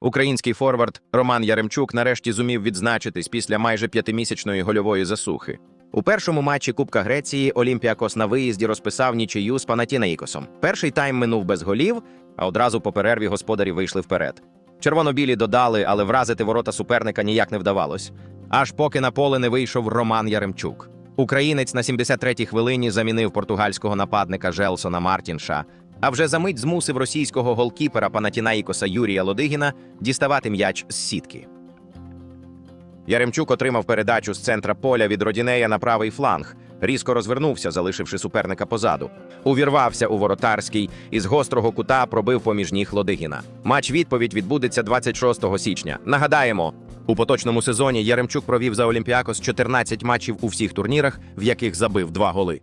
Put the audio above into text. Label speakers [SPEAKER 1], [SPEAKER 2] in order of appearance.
[SPEAKER 1] Український форвард Роман Яремчук нарешті зумів відзначитись після майже п'ятимісячної гольової засухи. У першому матчі Кубка Греції Олімпіакос на виїзді розписав нічию з Панатінейкосом. Перший тайм минув без голів, а одразу по перерві господарі вийшли вперед. Червоно-білі додали, але вразити ворота суперника ніяк не вдавалось. Аж поки на поле не вийшов Роман Яремчук. Українець на 73-й хвилині замінив португальського нападника Желсона Мартінша, а вже за мить змусив російського голкіпера Панатінаїкоса Юрія Лодигіна діставати м'яч з сітки. Яремчук отримав передачу з центра поля від Родінея на правий фланг. Різко розвернувся, залишивши суперника позаду. Увірвався у воротарський і з гострого кута пробив поміж ніг Лодигіна. Матч відповідь відбудеться 26 січня. Нагадаємо, у поточному сезоні Яремчук провів за Олімпіакос 14 матчів у всіх турнірах, в яких забив два голи.